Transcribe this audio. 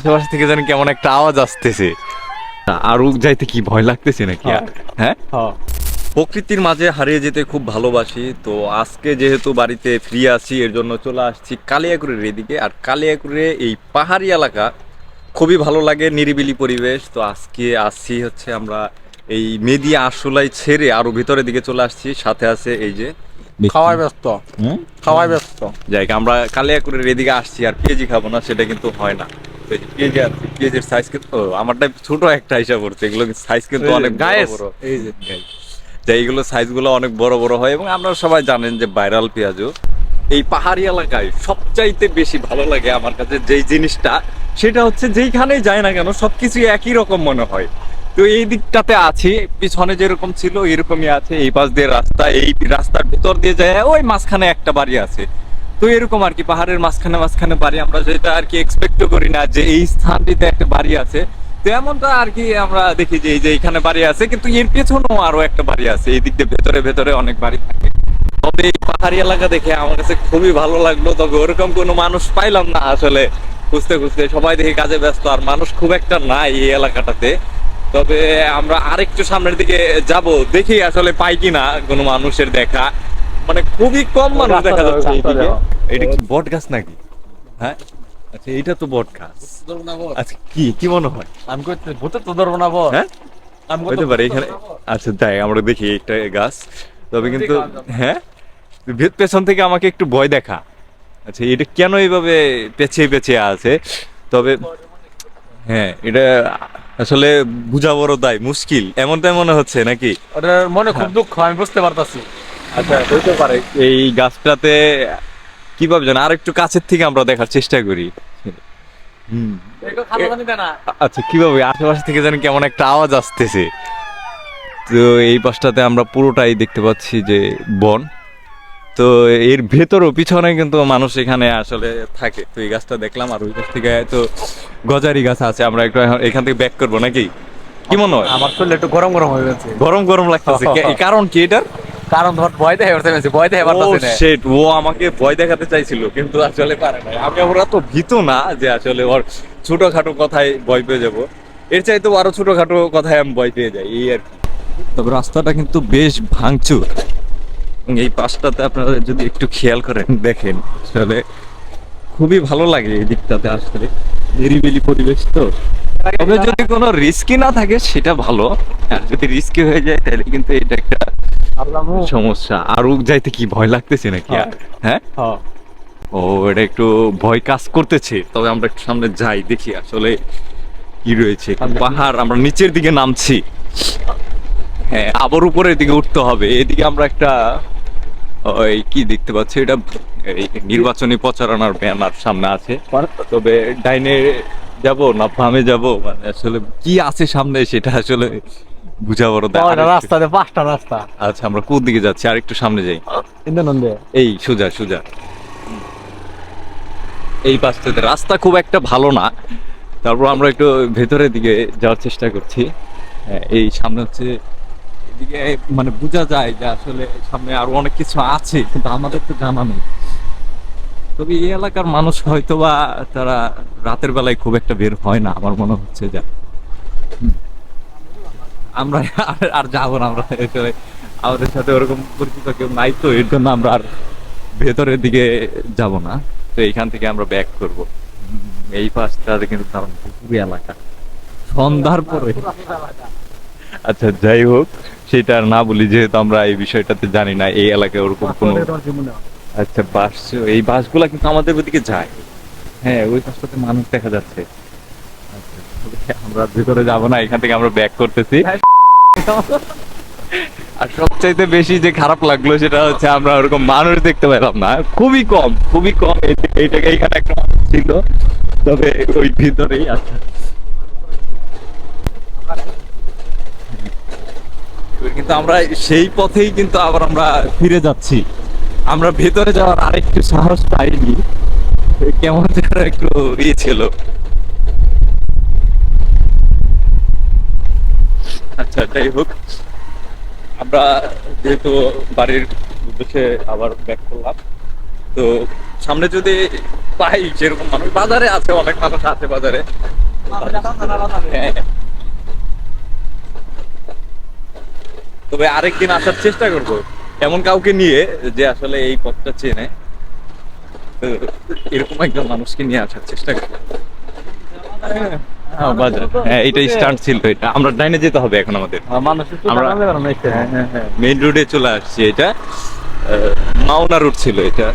আশেপাশে থেকে যেন কেমন একটা আওয়াজ আসতেছে। আর যাইতে কি ভয় লাগতেছে নাকি? হ্যাঁ। প্রকৃতির মাঝে হারিয়ে যেতে খুব ভালোবাসি তো আজকে যেহেতু বাড়িতে ফ্রি আছি এর জন্য চলে আসছি কালিয়াকুড়ের এদিকে। আর কালিয়াকুড়ে এই পাহাড়ি এলাকা খুবই ভালো লাগে নিরিবিলি পরিবেশ। তো আজকে আসছি হচ্ছে আমরা এই মেদি আশুলাই ছেড়ে আরও ভিতরের দিকে চলে আসছি সাথে আছে এই যে খাওয়াই ব্যস্ত। হুম? খাওয়াই ব্যস্ত। যাই আমরা কালিয়াকুড়ের এদিকে আসছি আর পেঁয়াজি খাব না সেটা কিন্তু হয় না। পেঁয়াজি পেঁয়াজের সাইজ কিন্তু আমারটা ছোট একটা হিসাব করছে এগুলো সাইজ কিন্তু অনেক বড় এই যে যে এইগুলো সাইজগুলো অনেক বড় বড় হয় এবং আপনারা সবাই জানেন যে ভাইরাল পেঁয়াজও এই পাহাড়ি এলাকায় সবচাইতে বেশি ভালো লাগে আমার কাছে যেই জিনিসটা সেটা হচ্ছে যেইখানেই যায় না কেন সবকিছু একই রকম মনে হয়। তো এই দিকটাতে আছি পিছনে যেরকম ছিল এরকমই আছে এই পাশ দিয়ে রাস্তা এই রাস্তার ভিতর দিয়ে যায় ওই মাঝখানে একটা বাড়ি আছে। তো এরকম আর কি, পাহাড়ের মাঝখানে মাঝখানে বাড়ি, আমরা যেটা আর কি এক্সপেক্ট করি না যে এই স্থানটিতে একটা বাড়ি আছে। তো এমনটা আর কি আমরা দেখি যে এই যে এখানে বাড়ি আছে, কিন্তু এর পেছনেও আরও একটা বাড়ি আছে, এই দিক দিয়ে ভেতরে ভেতরে অনেক বাড়ি থাকে। তবে এই পাহাড়ি এলাকা দেখে আমার কাছে খুবই ভালো লাগল, তবে ওরকম কোনো মানুষ পাইলাম না আসলে। খুঁজতে খুঁজতে সবাই দেখি কাজে ব্যস্ত, আর মানুষ খুব একটা নাই এই এলাকাটাতে। তবে আমরা আরেকটু সামনের দিকে যাব, দেখি আসলে পাই কিনা কোনো মানুষের দেখা। মানে খুবই কম মানুষ দেখা যাচ্ছে এইদিকে। এটা কি বট গাছ নাকি? হ্যাঁ? আচ্ছা এটা তো বট গাছ। আচ্ছা কি কি মনে হয়? আমি করতে ভূতে তো ধরবো না বল হ্যাঁ? আমি হতে পারে এখানে আচ্ছা তাই আমরা দেখি একটা গাছ। তবে কিন্তু হ্যাঁ? ভে- পেছন থেকে আমাকে একটু ভয় দেখা। আচ্ছা এটা কেন এইভাবে পেছিয়ে পেছিয়ে আছে? তবে হ্যাঁ এটা আসলে বুঝা বড় দায় মুশকিল। এমনটাই মনে হচ্ছে নাকি? ওটার মনে খুব দুঃখ আমি বুঝতে পারতাছি। আচ্ছা পারে। এই গাছটাতে কীভাবে জানো আর একটু কাছের থেকে আমরা দেখার চেষ্টা করি। আচ্ছা কীভাবে? আশেপাশে থেকে যেন কেমন একটা আওয়াজ আসতেছে। তো এই পাশটাতে আমরা পুরোটাই দেখতে পাচ্ছি যে বন। তো এর ভেতরও পিছনে কিন্তু মানুষ এখানে আসলে থাকে। তো এই গাছটা দেখলাম আর ওই গাছ থেকে তো গজারি গাছ আছে। আমরা একটু এখান থেকে ব্যাক করব নাকি? কি মনে হয়? আমার শরীর একটু গরম গরম হয়ে গেছে। গরম গরম লাগতেছে। এই কারণ কি এটার? কারণ ধর ভয় দেখে উঠতে গেছে ভয় দেখে ও না ও আমাকে ভয় দেখাতে চাইছিল কিন্তু আসলে পারে না আমি ওরা তো ভীত না যে আসলে ওর ছোটখাটো কথায় ভয় পেয়ে যাব। এর চাইতে আরও ছোটখাটো কথায় আমি ভয় পেয়ে যাই এই আর কি। তবে রাস্তাটা কিন্তু বেশ ভাঙচুর। এই পাশটাতে আপনারা যদি একটু খেয়াল করেন দেখেন আসলে খুবই ভালো লাগে এই দিকটাতে আসলে। নিরিবিলি পরিবেশ তো। তবে যদি কোনো রিস্কি না থাকে সেটা ভালো। আর যদি রিস্কি হয়ে যায় তাহলে কিন্তু এটা একটা সমস্যা। আরও যাইতে কি ভয় লাগতেছে নাকি? হ্যাঁ। ও এটা একটু ভয় কাজ করতেছে। তবে আমরা একটু সামনে যাই দেখি আসলে কি রয়েছে। পাহাড় আমরা নিচের দিকে নামছি। হ্যাঁ আবার উপরের দিকে উঠতে হবে। এদিকে আমরা একটা ওই কি দেখতে পাচ্ছি? এটা নির্বাচনী প্রচারণার ব্যানার সামনে আছে। তবে ডাইনে যাব না বামে যাব? মানে আসলে কি আছে সামনে সেটা আসলে বুঝা বড় রাস্তাতে পাঁচটা রাস্তা। আচ্ছা আমরা কোন দিকে যাচ্ছি? আর একটু সামনে যাই। এই সোজা সোজা। এই পাশটাতে রাস্তা খুব একটা ভালো না। তারপর আমরা একটু ভেতরের দিকে যাওয়ার চেষ্টা করছি। এই সামনে হচ্ছে এদিকে মানে বোঝা যায় যে আসলে সামনে আরও অনেক কিছু আছে কিন্তু আমাদের তো জানা নেই। তবে এই এলাকার মানুষ হয়তো বা তারা রাতের বেলায় খুব একটা বের হয় না আমার মনে হচ্ছে যা। আমরা আর- আর যাব না আমরা আসলে আমাদের সাথে ওরকম পরিচিত কেউ নাই তো এর জন্য আমরা আর ভেতরের দিকে যাব না। তো এইখান থেকে আমরা ব্যাক করব। এই পাশটাতে কিন্তু দারুণ পুকুরি এলাকা। সন্ধ্যার পরে। আচ্ছা যাই হোক সেটা আর না বলি যেহেতু আমরা এই বিষয়টাতে জানি না এই এলাকায় ওরকম কোনো আচ্ছা বাস এই বাসগুলা কিন্তু আমাদের ওদিকে যায়। হ্যাঁ ওই পাশটাতে মানুষ দেখা যাচ্ছে। আমরা ভেতরে যাব না, এখান থেকে আমরা ব্যাক করতেছি। আর সবচাইতে বেশি যে খারাপ লাগল সেটা হচ্ছে আমরা ওরকম মানুষ দেখতে পেলাম না। খুবই কম খুবই কম এইটাকে এইখানে একটা ছিল, তবে ওই ভিতরেই আচ্ছা কিন্তু আমরা সেই পথেই কিন্তু আবার আমরা ফিরে যাচ্ছি। আমরা ভেতরে যাওয়ার আরেকটু সাহস পাইনি। কেমন যেন একটু ইয়ে ছিল। আচ্ছা যাই হোক। আমরা যেহেতু বাড়ির উদ্দেশ্যে আবার ব্যাক করলাম তো সামনে যদি পাই যেরকম মানুষ বাজারে আছে অনেক মানুষ আছে বাজারে। হ্যাঁ। তবে আরেকদিন আসার চেষ্টা করব। এমন কাউকে নিয়ে যে আসলে এই পথটা চেনে। এরকম একজন মানুষকে নিয়ে আসার চেষ্টা করব। হ্যাঁ, বাজার। হ্যাঁ এটা স্টার্ট ছিল এটা। আমরা ডাইনে যেতে হবে এখন আমাদের। আমরা- আমরা মেইন রোডে চলে আসছি এটা। আহ, মাওনা রোড ছিল এটা।